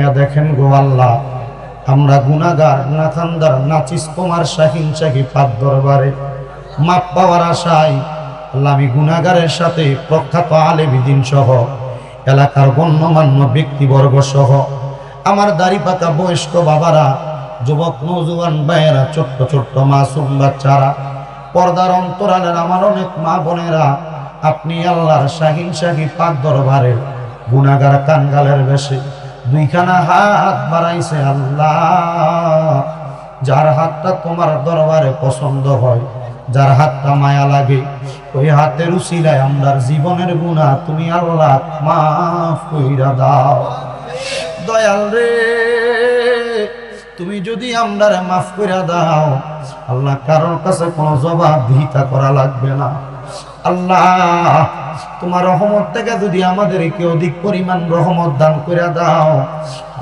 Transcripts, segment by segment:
ইয়া দেখেন গো আল্লাহ, আমরা গুনাগার নাথান্দার নাচিস কুমার শাহিন, শাহি পাক দরবারে মাপ পাওয়ার আশায় আল্লাহ গুনাগারের সাথে প্রখ্যাত আলেবিদিন সহ, এলাকার গণ্যমান্য ব্যক্তিবর্গ সহ, আমার দাড়ি পাকা বয়স্ক বাবারা, যুবক, নৌজওয়ান ভাইয়েরা, ছোট্ট ছোট্ট মাসুম বাচ্চারা, পর্দার অন্তরালের আমার অনেক মা বোনেরা, আপনি আল্লাহর শাহিন, শাহি পাক দরবারে গুনাগার কাঙ্গালের বেশে দুইখানা হাত বাড়াইছে আল্লাহ। যার হাতটা তোমার দরবারে পছন্দ হয়, যার হাতটা মায়া লাগে, ওই হাতের উচিলায় আমরার জীবনের গুণা তুমি আল্লাহ মাফ কইরা দাও। দয়াল রে, তুমি যদি আমরারে মাফ কইরা দাও, আল্লাহ কারোর কাছে কোনো জবাব দিহিতা করা লাগবে না। আল্লাহ, তোমার রহমত থেকে যদি আমাদেরকে অধিক পরিমাণ রহমত দান করে দাও,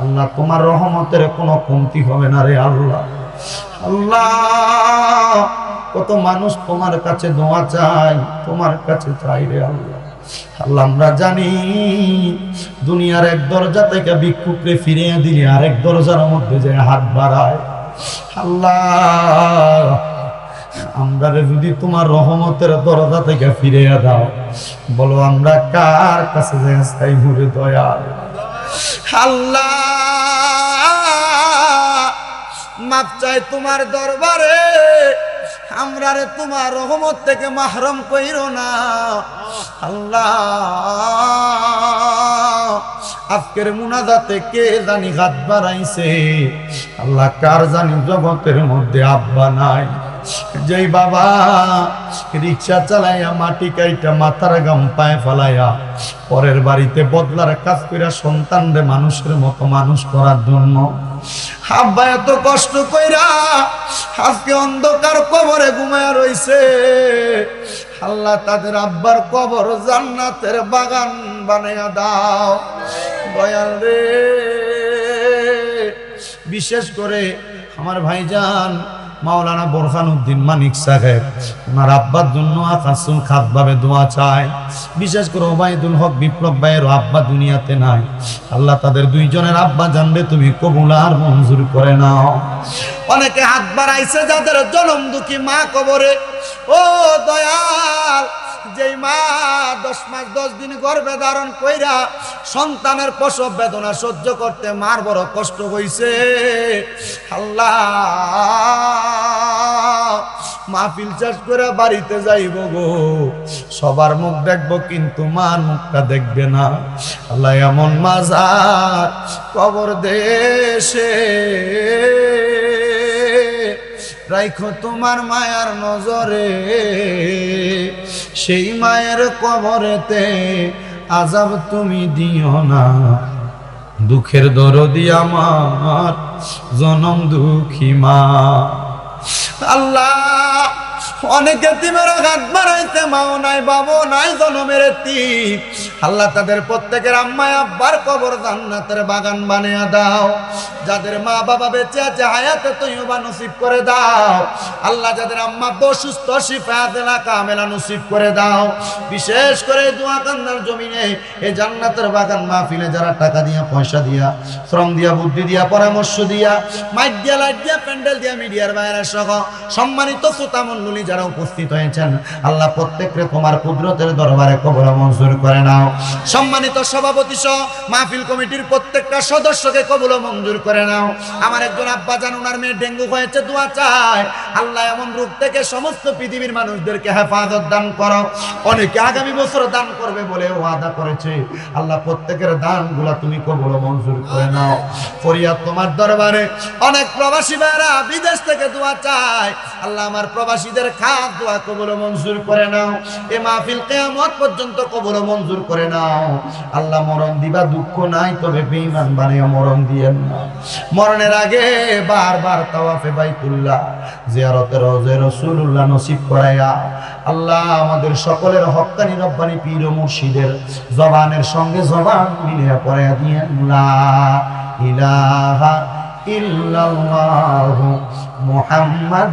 আল্লাহ, তোমার রহমতের কোনো কমতি হবে না রে আল্লাহ। আল্লাহ, কত মানুষ তোমার কাছে দোয়া চাই তোমার কাছে চাই রে আল্লাহ। আল্লাহ, আমরা জানি দুনিয়ার এক দরজা থেকে ভিক্ষুকরে ফিরিয়ে দিলে আরেক দরজার মধ্যে যে হাত বাড়ায়। আল্লাহ আমরা যদি তোমার রহমতের দরজা থেকে ফিরে দাও, বলো আমরা কার কাছে যে চাই ঘুরে দয়াল। আল্লাহ চাই তোমার দরবারে আমরা রে তোমার রহমত থেকে মাহরম কইরো না। আল্লাহ, আজকের মুনাজাতে কে জানি হাত বাড়াইছে? আল্লাহ, কার জানি জগতের মধ্যে আব্বা নাই? যেই বাবা, রিক্সা চালাইয়া মাটি কাইটা মাথার গাম পায়ে ফেলাইয়া, পরের বাড়িতে বদলার কাজ কইরা সন্তানরে মানুষের মতো মানুষ করার জন্য। আব্বা, এত কষ্ট কইরা আজকে অন্ধকার কবরে ঘুমায়া রইছে। আল্লাহ তাদের আব্বার কবর জান্নাতের বাগান বানাইয়া দাও। দয়াল রে, বিশেষ করে আমার ভাইজান মাওলানা বোরহান উদ্দিন মানিক সাহেব, ওনার আব্বার জন্য আকাশুল খাত ভাবে দোয়া চায়। বিশেষ করে ওবায়দুল হক বিপ্লব ভাইয়ের আব্বা দুনিয়াতে নাই। আল্লাহ তাদের দুইজনের আব্বা জানবে তুমি কবুল আর মঞ্জুর করে নাও। অনেকে হাত বাড়াইছে যাদের জনম দুঃখী মা কবরে। ও দয়াল যেই মা দশ মাস, দশ দিন গর্ভে ধারণ কইরা সন্তানের প্রসব বেদনা সহ্য করতে মার বড় কষ্ট হইছে। আল্লাহ, মাহফিল চাষ করে বাড়িতে যাইব গো। সবার মুখ দেখব, কিন্তু মার মুখটা দেখবে না। আল্লাহ এমন মাজার কবর দেশে। রাইখো তোমার মায়ার নজরে। সেই মায়ের কবরেতে আজাব তুমি দিও না। দুঃখের দরদি আমার জনম দুঃখী মা। অনেকে তিমের হাত বাড়াইতে মাও নাই বাবু নাই, জনমের আল্লাহ তাদের প্রত্যেকের আম্মায় আব্বার কবর জান্নাতের বাগান বানিয়ে দাও। যাদের মা বাবা বেঁচে আছে, হায়াতে তৈবা নসিব করে দাও। আল্লাহ যাদের আম্মা মেলা নসিব করে দাও। বিশেষ করে দোয়া কান্দার জমিনে, এই জান্নাতের বাগান মাহফিলে যারা টাকা দিয়া, পয়সা দিয়া, শ্রম দিয়া, বুদ্ধি দিয়া, পরামর্শ দিয়া, মাইক দিয়া, লাইট দিয়া, প্যান্ডেল দিয়া, মিডিয়ার বাইরে সহ সম্মানিত শ্রোতা মণ্ডলী যারা উপস্থিত হয়েছেন, আল্লাহ প্রত্যেককে তোমার কুদরতের দরবারে কবর মঞ্জুর করে নাও। সম্মানিত সভাপতি সহ মাহফিল কমিটির প্রত্যেকটা সদস্যকে কবুল মঞ্জুর করে নাও। আমার একজন আব্বা জান ওনার মেয়ে ডেঙ্গু হয়েছে, দোয়া চায়। আল্লাহ এমন রূপ থেকে সমস্ত পৃথিবীর মানুষদেরকে হেফাজত দান করো। অনেকে আগামী বছর দান করবে বলে ওয়াদা করেছে। আল্লাহ প্রত্যেকের দানগুলা তুমি কবুল মঞ্জুর করে নাও। ফরিয়াদ তোমার দরবারে। অনেক প্রবাসী ভাইরা বিদেশ থেকে দোয়া চায়। আল্লাহ আমার প্রবাসীদের খাত দোয়া কবুল মঞ্জুর করে নাও। এ মাহফিল কেয়ামত পর্যন্ত কবুল মঞ্জুর করে নাও। আল্লাহ মরণ দিবা, দুঃখ নাই, তবে বেঈমান বানিয়ে মরণ দিয়েন না মরণের আগে বারবার তাওয়াফে বাইতুল্লাহ জিয়ারতে রওজে রাসূলুল্লাহ নসিব করায়া আল্লাহ আমাদের সকলের হক্কানি রব্বানি, পীর ও মুর্শিদের জবানের সঙ্গে জবান মিলিয়ে পড়াইয়া দিয়ে লা ইলাহা ইল্লাল্লাহু মুহাম্মদ